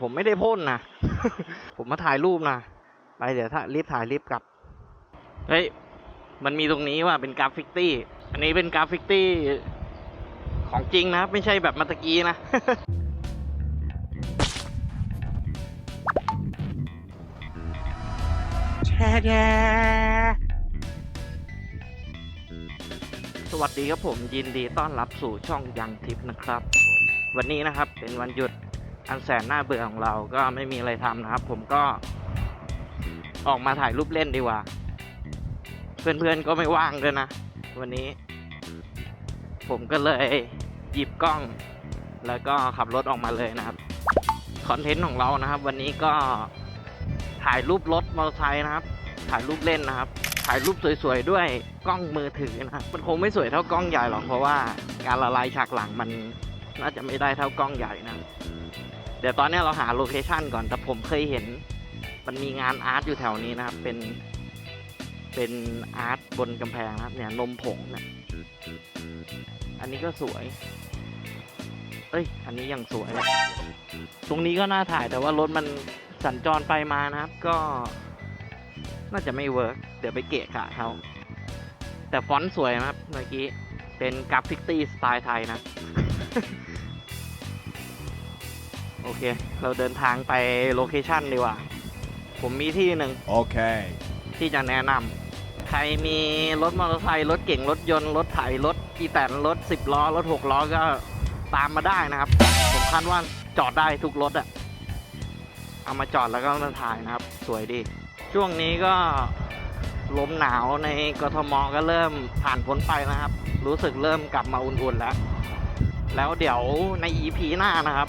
ผมไม่ได้พ่นนะ ผมมาถ่ายรูปนะไปเดี๋ยวถ้ารีบถ่ายรีบกลับ เฮ้ย มันมีตรงนี้ว่าเป็นกราฟิกตี้ อันนี้เป็นกราฟิกตี้ของจริงนะ ไม่ใช่แบบมาตะกี้นะ แช่แสวัสดีครับผมยินดีต้อนรับสู่ช่องยังทิปนะครับ วันนี้นะครับเป็นวันหยุด อันแสนน่าเบื่อของเราก็ไม่มีอะไรทำนะครับ ผมก็ออกมาถ่ายรูปเล่นดีกว่า เพื่อนๆก็ไม่ว่างด้วยนะ วันนี้ ผมก็เลยหยิบกล้อง แล้วก็ขับรถออกมาเลยนะครับคอนเทนต์ของเรานะครับ วันนี้ก็ถ่ายรูปรถมอเตอร์ไซค์นะครับ ถ่ายรูปเล่นนะครับ ถ่ายรูปสวยๆด้วยกล้องมือถือนะครับมันคงไม่สวยเท่ากล้องใหญ่หรอกเพราะว่าการละลายฉากหลังมันน่าจะไม่ได้เท่ากล้องใหญ่นะ เดี๋ยวตอนนี้เราหาโลเคชันก่อน แต่ผมเคยเห็น มันมีงานอาร์ตอยู่แถวนี้นะครับ เป็น เป็นอาร์ตบนกำแพงนะครับ เนี่ยนมผงเนี่ยอันนี้ก็สวย เอ้ย อันนี้ยังสวย ตรงนี้ก็น่าถ่ายแต่ว่ารถมันสัญจรไปมานะครับ ก็น่าจะไม่เวิร์กเดี๋ยวไปเกะกะเขาแต่ฟอนต์สวยนะครับ เมื่อกี้ เป็นกราฟิกตี้สไตล์ไทยนะ โอเค เราเดินทางไปโลเคชันดีกว่า ผมมีที่หนึ่ง Okay. ที่จะแนะนำใครมีรถมอเตอร์ไซค์รถเก่งรถยนต์รถไถรถอีแตนรถสิบล้อรถหกล้อก็ตามมาได้นะครับผมคาดว่าจอดได้ทุกรถอะเอามาจอดแล้วก็มาถ่ายนะครับ สวยดี ช่วงนี้ก็ลมหนาวในกทมก็เริ่มผ่านพ้นไปนะครับ รู้สึกเริ่มกลับมาอุ่นๆแล้ว แล้วเดี๋ยวใน EP หน้านะครับ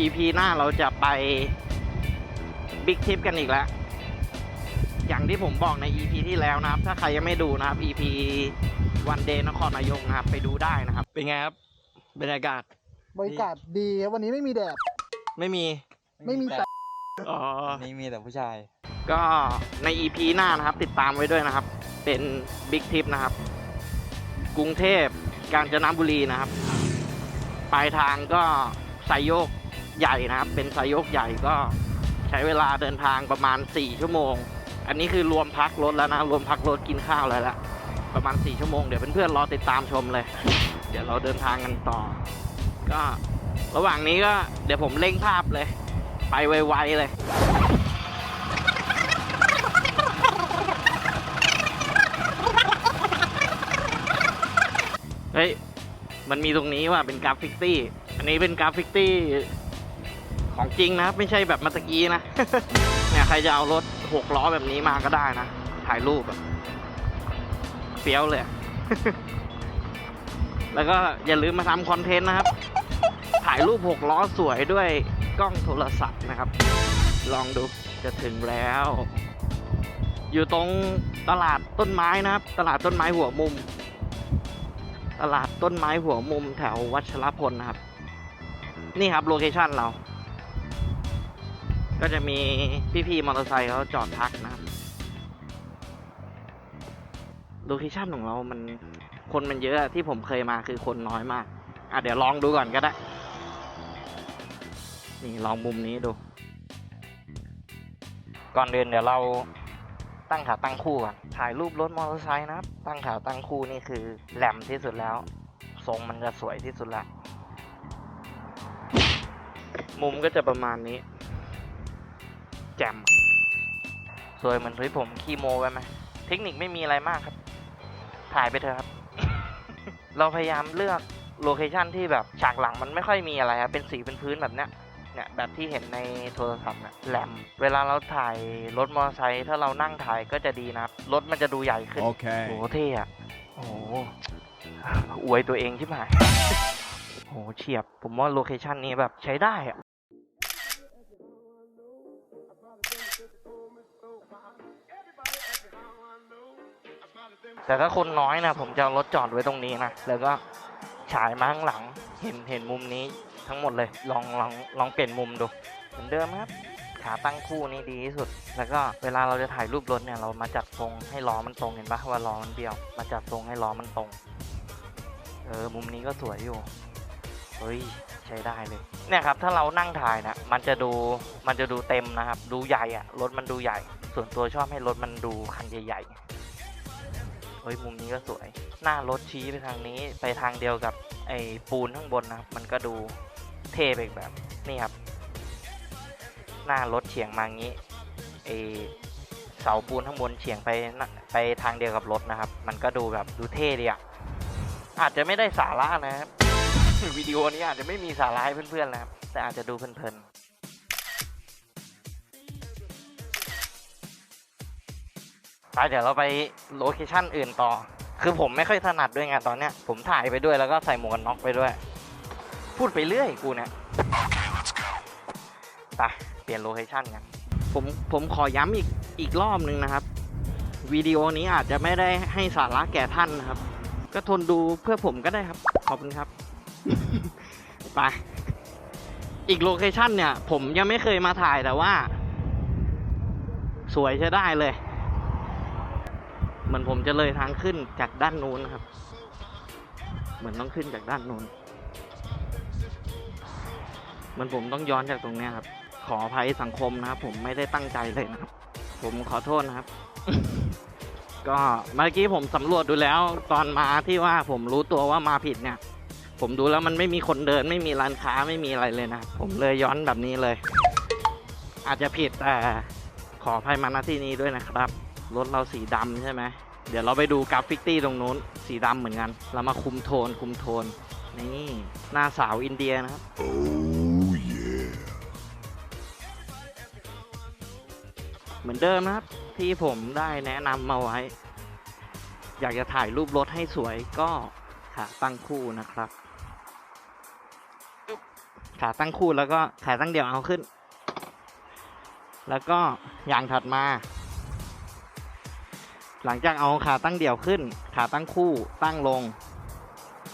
EP หน้าเราจะไปบิ๊กทริปกันอีกแล้ว อย่างที่ผมบอกใน EP ที่แล้วนะครับ ถ้าใครยังไม่ดูนะครับ EP วันเดย์นครนายกนะครับ ไปดูได้นะครับ เป็นไงครับบรรยากาศ บรรยากาศดีครับวันนี้ไม่มีแดด ไม่มี ไม่มีแต่อ๋อ นี่มีแต่ผู้ชาย ก็ใน EP หน้านะครับ ติดตามไว้ด้วยนะครับ เป็นบิ๊กทริปนะครับ กรุงเทพกาญจนบุรีนะครับ ปลายทางก็ไซโยก ใหญ่นะครับ เป็นไซโยกใหญ่ก็ใช้เวลาเดินทางประมาณ 4 ชั่วโมง อันนี้คือรวมพักรถแล้วนะ รวมพักรถกินข้าวแล้วละประมาณ 4 ชั่วโมง เดี๋ยวเพื่อนๆรอติดตามชมเลย เดี๋ยวเราเดินทางกันต่อ ก็ระหว่างนี้ก็เดี๋ยวผมเร่งภาพเลย ไปไวๆเลยเฮ้ยมันมีตรงนี้ว่าเป็นกราฟิกตี้ อันนี้เป็นกราฟิกตี้ ของจริงนะไม่ใช่แบบเมาตะกี้นะ เนี่ยใครจะเอารถหกล้อแบบนี้มาก็ได้นะ ถ่ายรูปอะเฟี้ยวเลย แล้วก็อย่าลืมมาทำคอนเทนต์นะครับ ถ่ายรูปหกล้อสวยด้วยกล้องโทรศัพท์นะครับ ลองดูจะถึงแล้ว อยู่ตรงตลาดต้นไม้นะครับ ตลาดต้นไม้หัวมุม ตลาดต้นไม้หัวมุมแถววัชรพลนะครับ นี่ครับโลเคชันเรา ก็จะมีพี่ๆมอเตอร์ไซค์เขาจอดพักนะครับโลเคชันของเรามันคนมันเยอะที่ผมเคยมาคือคนน้อยมาก อะเดี๋ยวลองดูก่อนก็ได้ นี่ลองมุมนี้ดู ก่อนเดินเดี๋ยวเราตั้งขาตั้งคู่ก่อน ถ่ายรูปรถมอเตอร์ไซค์นะครับ ตั้งขาตั้งคู่นี่คือแหลมที่สุดแล้ว ทรงมันจะสวยที่สุดละ มุมก็จะประมาณนี้ แจ่มสวยเหมือนที่ผมคีโมไว้ไหมเทคนิคไม่มีอะไรมากครับ ถ่ายไปเถอะครับ เราพยายามเลือกโลเคชันที่แบบฉากหลังมันไม่ค่อยมีอะไรครับเป็นสีเป็นพื้นแบบเนี้ยเนี่ยแบบที่เห็นในโทรศัพท์นะแหลม เวลาเราถ่ายรถมอเตอร์ไซค์ถ้าเรานั่งถ่ายก็จะดีนะครับ รถมันจะดูใหญ่ขึ้น โอ้ Okay. โหเท่อะโอ้โหอวยตัวเองใช่ไหมโอ้โหเฉียบ ผมว่าโลเคชันนี้แบบใช้ได้อะ แต่ถ้าคนน้อยนะผมจะรถจอดไว้ตรงนี้นะแล้วก็ฉายมาข้างหลังเห็นเห็นมุมนี้ทั้งหมดเลยลองลองลองเปลี่ยนมุมดูเหมือนเดิมครับขาตั้งคู่นี่ดีที่สุด แล้วก็เวลาเราจะถ่ายรูปรถเนี่ยเรามาจัดทรงให้ล้อมันตรงเห็นปะว่าล้อมันเบี้ยว มาจัดทรงให้ล้อมันตรง เออมุมนี้ก็สวยอยู่เฮ้ยใช้ได้เลยเนี่ยครับถ้าเรานั่งถ่ายนะมันจะดูมันจะดูเต็มนะครับ ดูใหญ่อะรถมันดูใหญ่ ส่วนตัวชอบให้รถมันดูคันใหญ่ๆ เฮ้ยมุมนี้ก็สวย หน้ารถชี้ไปทางนี้ไปทางเดียวกับไอ้ปูนข้างบนนะครับ มันก็ดูเท่ไปอีกแบบนี่ครับ หน้ารถเฉียงมางี้ไอเสาปูนข้างบนเฉียงไปไปทางเดียวกับรถนะครับ มันก็ดูแบบดูเท่ดีอะอาจจะไม่ได้สาระนะครับวิดีโอนี้อาจจะไม่มีสาระให้เพื่อนๆนะครับแต่อาจจะดูเพลินๆ ไปเดี๋ยวเราไปโลเคชั่นอื่นต่อ คือผมไม่ค่อยถนัดด้วยไงตอนเนี้ย ผมถ่ายไปด้วยแล้วก็ใส่หมวกกันน็อกไปด้วย พูดไปเรื่อยกูเนี่ยไปเปลี่ยนโลเคชั่นกัน ผมผมขอย้ำอีกอีกรอบหนึ่งนะครับ วิดีโอนี้อาจจะไม่ได้ให้สาระแก่ท่านนะครับ ก็ทนดูเพื่อผมก็ได้ครับ ขอบคุณครับ ไป อีกโลเคชั่นเนี่ย ผมยังไม่เคยมาถ่ายแต่ว่า สวยใช้ได้เลย เหมือนผมจะเลยทางขึ้นจากด้านนู้นนะครับ เหมือนต้องขึ้นจากด้านนู้นเหมือนผมต้องย้อนจากตรงนี้ครับ ขออภัยสังคมนะครับผมไม่ได้ตั้งใจเลยนะครับ ผมขอโทษนะครับ ก็เมื่อกี้ผมสำรวจดูแล้วตอนมาที่ว่าผมรู้ตัวว่ามาผิดเนี่ย ผมดูแล้วมันไม่มีคนเดิน ไม่มีร้านค้าไม่มีอะไรเลยนะผมเลยย้อนแบบนี้เลย อาจจะผิดแต่ขออภัยมาณที่นี้ด้วยนะครับ รถเราสีดำใช่ไหม เดี๋ยวเราไปดูกราฟฟิกตี้ตรงนู้น สีดำเหมือนกัน เรามาคุมโทนคุมโทน นี่ หน้าสาวอินเดียนะครับ Oh yeah. เหมือนเดิมนะครับ ที่ผมได้แนะนำมาไว้ อยากจะถ่ายรูปรถให้สวยก็ขาตั้งคู่นะครับอึ๊บขาตั้งคู่แล้วก็ขาตั้งเดี่ยวเอาขึ้น แล้วก็อย่างถัดมา หลังจากเอาขาตั้งเดี่ยวขึ้น ขาตั้งคู่ตั้งลง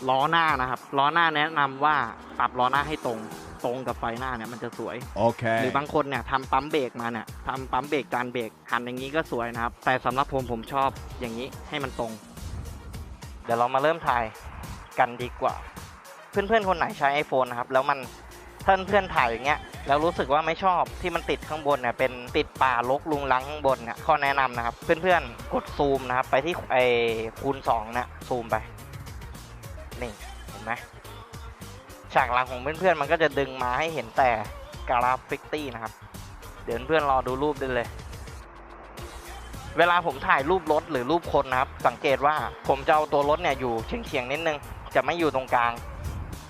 ล้อหน้านะครับ ล้อหน้าแนะนำว่าปรับล้อหน้าให้ตรง ตรงกับไฟหน้าเนี่ยมันจะสวยห Okay. รือบางคนเนี่ยทำปั๊มเบรกมาเนี่ยทำปั๊มเบรกจานเบรกหันอย่างนี้ก็สวยนะครับ แต่สำหรับผมผมชอบอย่างนี้ให้มันตรง เดี๋ยวเรามาเริ่มถ่ายกันดีกว่า เพื่อนๆคนไหนใช้ iPhone นะครับ แล้วมันถ้าเพื่อนๆถ่ายอย่างเงี้ย แล้วรู้สึกว่าไม่ชอบที่มันติดข้างบนเนี่ยเป็นติดป่ารกลุงลังข้างบนเนี่ยข้อแนะนำนะครับ เพื่อนๆกดซูมนะครับ ไปที่ไอ้คูณ2เนี่ยซูมไปนี่เห็นไหมฉากหลังของเพื่อนๆมันก็จะดึงมาให้เห็นแต่กราฟิกตี้นะครับ เดี๋ยวเพื่อนๆรอดูรูปได้เลย เวลาผมถ่ายรูปรถหรือรูปคนนะครับ สังเกตว่าผมจะเอาตัวรถเนี่ยอยู่เฉียงๆนิดนึง จะไม่อยู่ตรงกลาง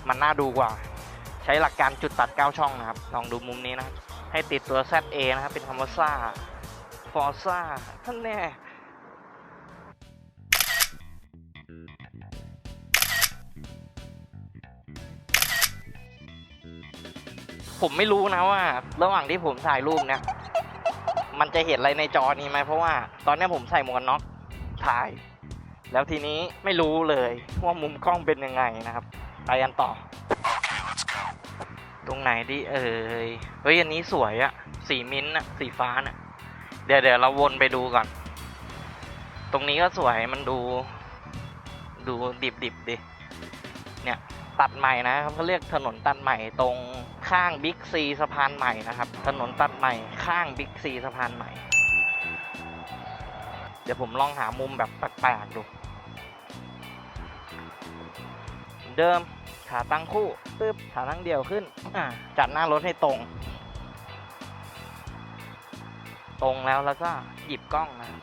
มันน่าดูกว่า ใช้หลักการจุดตัด 9 ช่องนะครับ ลองดูมุมนี้นะครับ ให้ติดตัว ZA นะครับ เป็นคำว่าซ่าฟอร์ซ่าท่านแน่ผมไม่รู้นะว่า ระหว่างที่ผมถ่ายรูปเนี่ย มันจะเห็นอะไรในจอนี้ไหมเพราะว่าตอนนี้ผมใส่หมวกนน็อกถ่าย แล้วทีนี้ไม่รู้เลยว่ามุมกล้องเป็นยังไงนะครับ ไปกันต่อ ตรงไหนดีเอ่ย เฮ้ย อันนี้สวยอะสีมิ้นท์อะสีฟ้าน่ะ เดี๋ยวเดี๋ยวเราวนไปดูก่อน ตรงนี้ก็สวยมันดู ดูดิบดิบดิ เนี่ยตัดใหม่นะครับเขาเรียกถนนตัดใหม่ตรงข้างบิ๊กซีสะพานใหม่นะครับ ถนนตัดใหม่ข้างบิ๊กซีสะพานใหม่ เดี๋ยวผมลองหามุมแบบแปลกๆดู เดิม ขาตั้งคู่ปึ๊บขาตั้งเดี่ยวขึ้น อ่าจัดหน้ารถให้ตรง ตรงแล้วแล้วก็หยิบกล้องนะครับ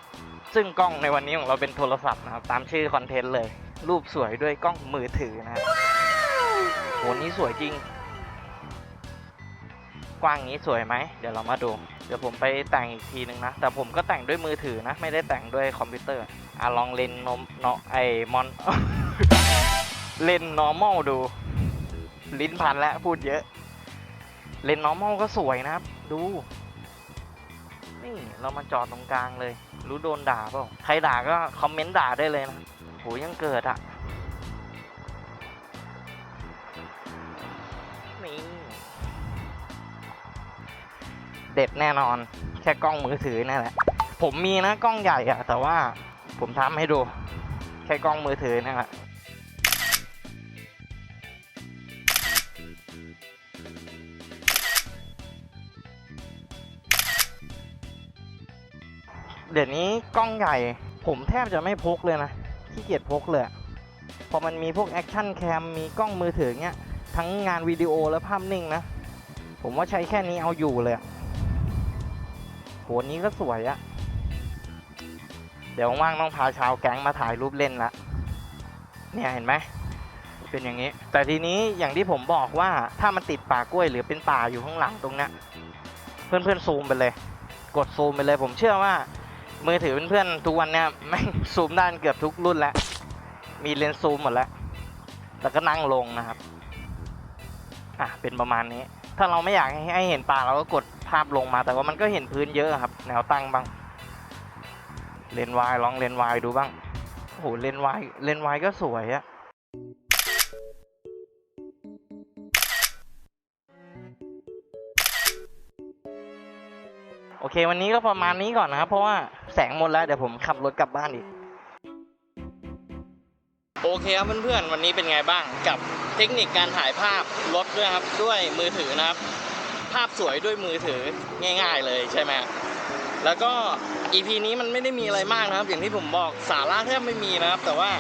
ซึ่งกล้องในวันนี้ของเราเป็นโทรศัพท์นะครับ ตามชื่อคอนเทนต์เลย รูปสวยด้วยกล้องมือถือนะครับโหนี้สวยจริง กว้างงี้สวยไหม เดี๋ยวเรามาดู เดี๋ยวผมไปแต่งอีกทีนึงนะ แต่ผมก็แต่งด้วยมือถือนะ ไม่ได้แต่งด้วยคอมพิวเตอร์ อะลองเลนนมเนาะไอมอน เลน normal ดู ลิ้นพันแล้วพูดเยอะ เลน normal ก็สวยนะครับ ดู นี่เรามาจอดตรงกลางเลย รู้โดนด่าเปล่าใครด่าก็คอมเมนต์ด่าได้เลยนะโหยังเกิดอะนี่เด็ดแน่นอน แค่กล้องมือถือนั่นแหละ ผมมีนะกล้องใหญ่อะแต่ว่าผมทำให้ดู แค่กล้องมือถือนั่นแหละ เดี๋ยวนี้กล้องใหญ่ ผมแทบจะไม่พกเลยนะขี้เกียจพกเลยพอมันมีพวกแอคชั่นแคมมีกล้องมือถือเงี้ยทั้งงานวิดีโอและภาพนิ่งนะ ผมว่าใช้แค่นี้เอาอยู่เลยโหนี้ก็สวยอะเดี๋ยวว่างต้องพาชาวแก๊งมาถ่ายรูปเล่นละเนี่ยเห็นไหมเป็นอย่างนี้ แต่ทีนี้อย่างที่ผมบอกว่าถ้ามันติดป่ากล้วยหรือเป็นป่าอยู่ข้างหลังตรงนี้เพื่อนๆซูมไปเลย กดซูมไปเลยผมเชื่อว่า มือถือเพื่อนๆทุกวันเนี่ยแม่งซูมได้เกือบทุกรุ่นแล้ว มีเลนส์ซูมหมดแล้ว แล้วก็นั่งลงนะครับ อะเป็นประมาณนี้ ถ้าเราไม่อยากให้ใหเห็นป่าเราก็กดภาพลงมา แต่ว่ามันก็เห็นพื้นเยอะครับ แนวตั้งบ้าง เลนวายลองเลนวายดูบ้าง โอ้โหเลนวายเลนวายก็สวยอะ เควันนี้ก็ประมาณนี้ก่อนนะครับ เพราะว่าแสงหมดแล้วเดี๋ยวผมขับรถกลับบ้านอีก โอเคครับเพื่อนๆวันนี้เป็นไงบ้างกับเทคนิคการถ่ายภาพรถด้วยครับด้วยมือถือนะครับ ภาพสวยด้วยมือถือง่าย ๆ เลยใช่ไหมแล้วก็ EP นี้มันไม่ได้มีอะไรมากนะครับ อย่างที่ผมบอกสาระแทบไม่มีนะครับ แต่ว่า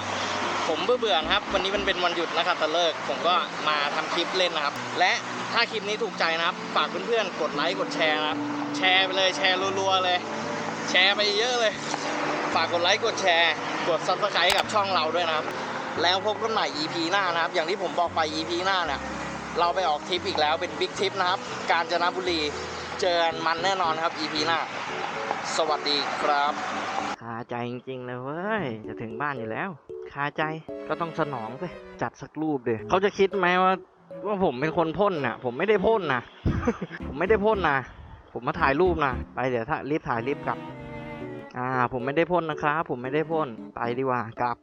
ผมเบื่อๆนะครับ วันนี้มันเป็นวันหยุดนะครับตะเลิกผมก็มาทำคลิปเล่นนะครับ และถ้าคลิปนี้ถูกใจนะครับ ฝากเพื่อนๆกดไลค์กดแชร์นะครับ แชร์ไปเลยแชร์รัวๆเลย แชร์ไปเยอะเลย ฝากกดไลค์กดแชร์ กด subscribe กับช่องเราด้วยนะครับ แล้วพบกันใหม่ EP หน้านะครับ อย่างที่ผมบอกไป EP หน้าเนี่ยเราไปออกทริปอีกแล้วเป็นบิ๊กทริปนะครับ กาญจนบุรีเจอกันมันแน่นอนครับ EP หน้า สวัสดีครับ ใจจริงๆเลยเว้ย จะถึงบ้านอยู่แล้ว คาใจก็ต้องสนองไปจัดสักรูปเดียเขาจะคิดไหมว่าว่าผมเป็นคนพ่นน่ะ ผมไม่ได้พ่นนะผมไม่ได้พ่นนะผมมาถ่ายรูปนะไปเดี๋ยวถ้ารีบถ่ายรีบกลับ อ่า ผมไม่ได้พ่นนะครับผมไม่ได้พ่นไปดีกว่ากลับ